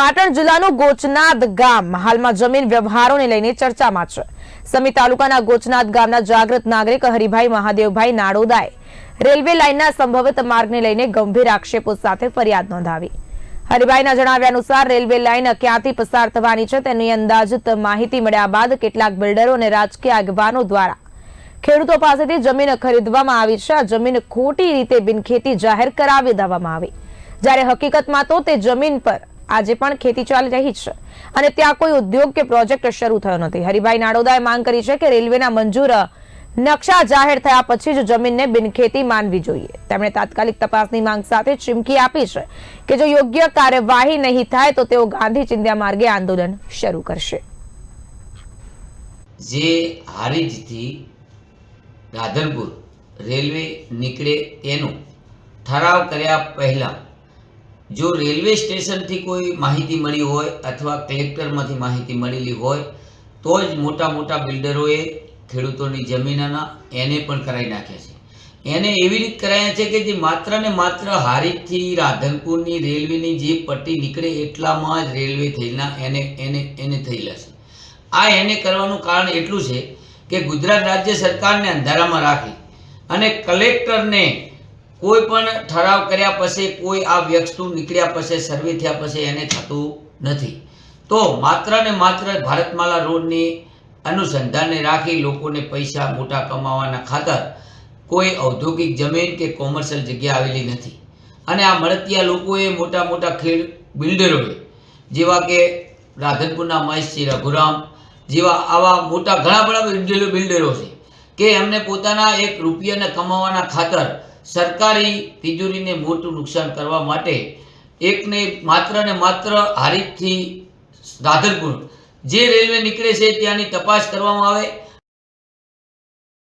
પાટણ જિલ્લાનું ગોચનાદ ગામ. હાલમાં જમીન વ્યવહારોને લઈને ચર્ચામાં છે. સમી તાલુકાના ગોચનાદ ગામના જાગૃત નાગરિક હરિભાઈ મહાદેવભાઈ નાડોદાએ રેલવે લાઇનના સંભવિત માર્ગને લઈને ગંભીર આક્ષેપો સાથે ફરિયાદ નોંધાવી. હરિભાઈના જણાવ્યા અનુસાર રેલવે લાઇન ક્યાંથી પસાર થવાની છે તેની અંદાજિત માહિતી મળ્યા બાદ કેટલાક બિલ્ડરો અને રાજકીય આગેવાનો દ્વારા ખેડૂતો પાસેથી જમીન ખરીદવામાં આવી છે. આ જમીન ખોટી રીતે બિનખેતી જાહેર કરાવી દેવામાં આવી. જ્યારે હકીકતમાં તો તે જમીન પર આજે પણ ખેતી ચાલી રહી છે. અને ત્યાં કોઈ ઉદ્યોગ કે પ્રોજેક્ટ શરૂ થયો નથી. હરિભાઈ નાડોદાએ માંગ કરી છે કે રેલવેના મંજૂર નકશા જાહેર થયા પછી જ જમીનને બિનખેતી માનવી જોઈએ. તેમણે તાત્કાલિક તપાસની માંગ સાથે ચીમકી આપી છે કે જો યોગ્ય કાર્યવાહી નહીં થાય તો તેઓ ગાંધી ચિંધ્યા માર્ગે આંદોલન શરૂ કરશે. જે હારીજથી ગાધલપુર રેલવે નીકળે તેનું ઠરાવ કર્યા પહેલાં જો રેલવે સ્ટેશનથી કોઈ માહિતી મળી હોય અથવા કલેક્ટરમાંથી માહિતી મળેલી હોય, તો જ મોટા મોટા બિલ્ડરોએ ખેડૂતોની જમીનના એને પણ કરાવી નાખ્યા છે. એને એવી રીત કરાયા છે કે જે માત્ર ને માત્ર હારીજથી રાધનપુરની રેલવેની જે પટ્ટી નીકળે એટલામાં જ રેલવે થયેલા એને એને એને થયેલા છે આ એને કરવાનું કારણ એટલું છે કે ગુજરાત રાજ્ય સરકારને અંધારામાં રાખી અને કલેક્ટરને કોઈ પણ ઠરાવ કર્યા પછી કોઈ આ વ્યક્તિ નીકળ્યા પછી સર્વે થયા પછી એને થતું નથી. તો માત્ર ને માત્ર ભારતમાલા રોડની અનુસંધાને રાખી લોકોને પૈસા મોટા કમાવાના ખાતર કોઈ ઔદ્યોગિક જમીન કે કોમર્શિયલ જગ્યા આવેલી નથી. અને આ મળતિયા લોકોએ મોટા મોટા ખેડ બિલ્ડરોએ, જેવા કે રાધનપુરના મહેશજી રઘુરામ, જેવા આવા મોટા ઘણા બધા બિલ્ડરો છે, કે એમને પોતાના એક રૂપિયાને કમાવાના ખાતર સરકારી તિજોરીને મોટું નુકસાન કરવા માટે એકને માત્ર ને માત્ર હારીજથી રાધનપુર જે રેલવે નીકળે છે ત્યાંની તપાસ કરવામાં આવે.